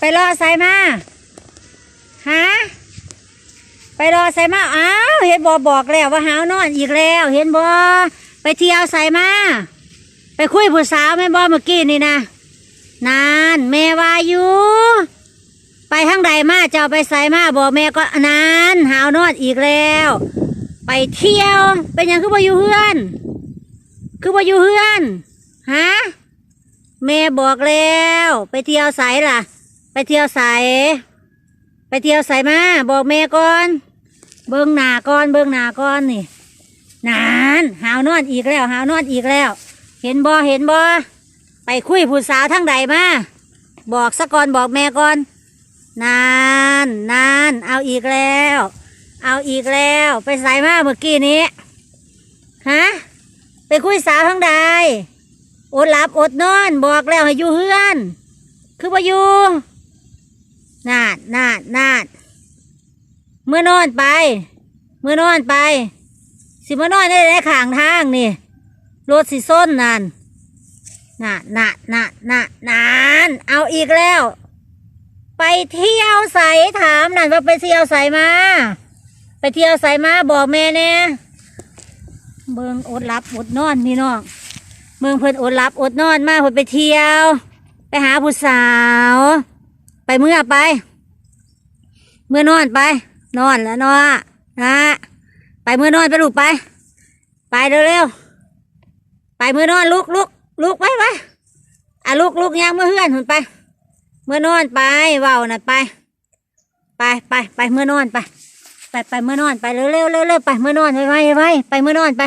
ไปรอใส่มาฮะไปรอใส่มาอ้าวเห็นบอบอกแล้วว่าหาวนอนอีกแล้ว เห็นบอไปเที่ยวใส่มาไปคุยผู้สาวแม่บอเมื่อกี้นี่นะนานแม่วาอยู่ไปทางใดมาเจ้าไปใส่มาบอกแม่ก็นานหาวนอนอีกแล้ว ไปเที่ยวเป็นยังคือบอยู่เฮือน คือบอยู่เฮือนฮะแม่บอกแล้ว ไปเที่ยวใสล่ะ ไปเที่ยวใสไปเที่ยวใสมาบอกแม่ก่อน เบิ้งหนาก่อนเบิ้งหนาก่อนนี่นานหาวนอนอีกแล้ว หาวนอนอีกแล้ว เห็นบ่เห็นบ่ไปคุยผู้สาวทั้งใดมาบอกสะก่อนบอกแม่ก่อน นานนานเอาอีกแล้ว เอาอีกแล้ว ไปใส่มาเมื่อกี้นี้ฮะไปคุยสาวทั้งใดอดหลับอดนอน บอกแล้วให้อยู่เฮือน คือว่าอยู่นาดนาดนาด เมื่อนอนไป เมื่อนอนไป สิเมื่อนอนได้ได้ขางทางนี่รถสิส้นนั่นนาดนาดนาดนาดนานเอาอีกแล้ว ไปเที่ยวใสถามนั่นว่าไปเที่ยวใสมา ไปเที่ยวใสมาบอกแม่เนี่ยเบิงอดหลับอดนอนพี่น้องเบิงเพิ่นอดหลับอดนอนมาเพิ่นไปเที่ยว ไปหาผู้สาว ไปเมื่อไป เมื่อนอนไป นอนแล้วนาะนะไปมือนอนไปลูกไป ไปเร็วๆไปมือนอนลุกลุกลุกไปไปอะลุกลุกยังมือเฮือนหุ่นไปมือนอนไปเว้าน่ะไป ไปไปไปมือนอนไป ไปไปมือนอนไปเร็วเร็วเร็วเร็วไปมือนอนไวไวไวไปมือนอนไป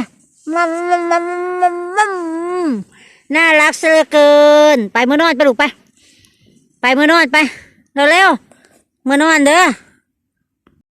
มัมมัมมัมมัมมัมน่ารักเสือเกิน ไปมือนอนไปลูกไป ไปมือนอนไปเร็วเร็วมือนอนเด้อ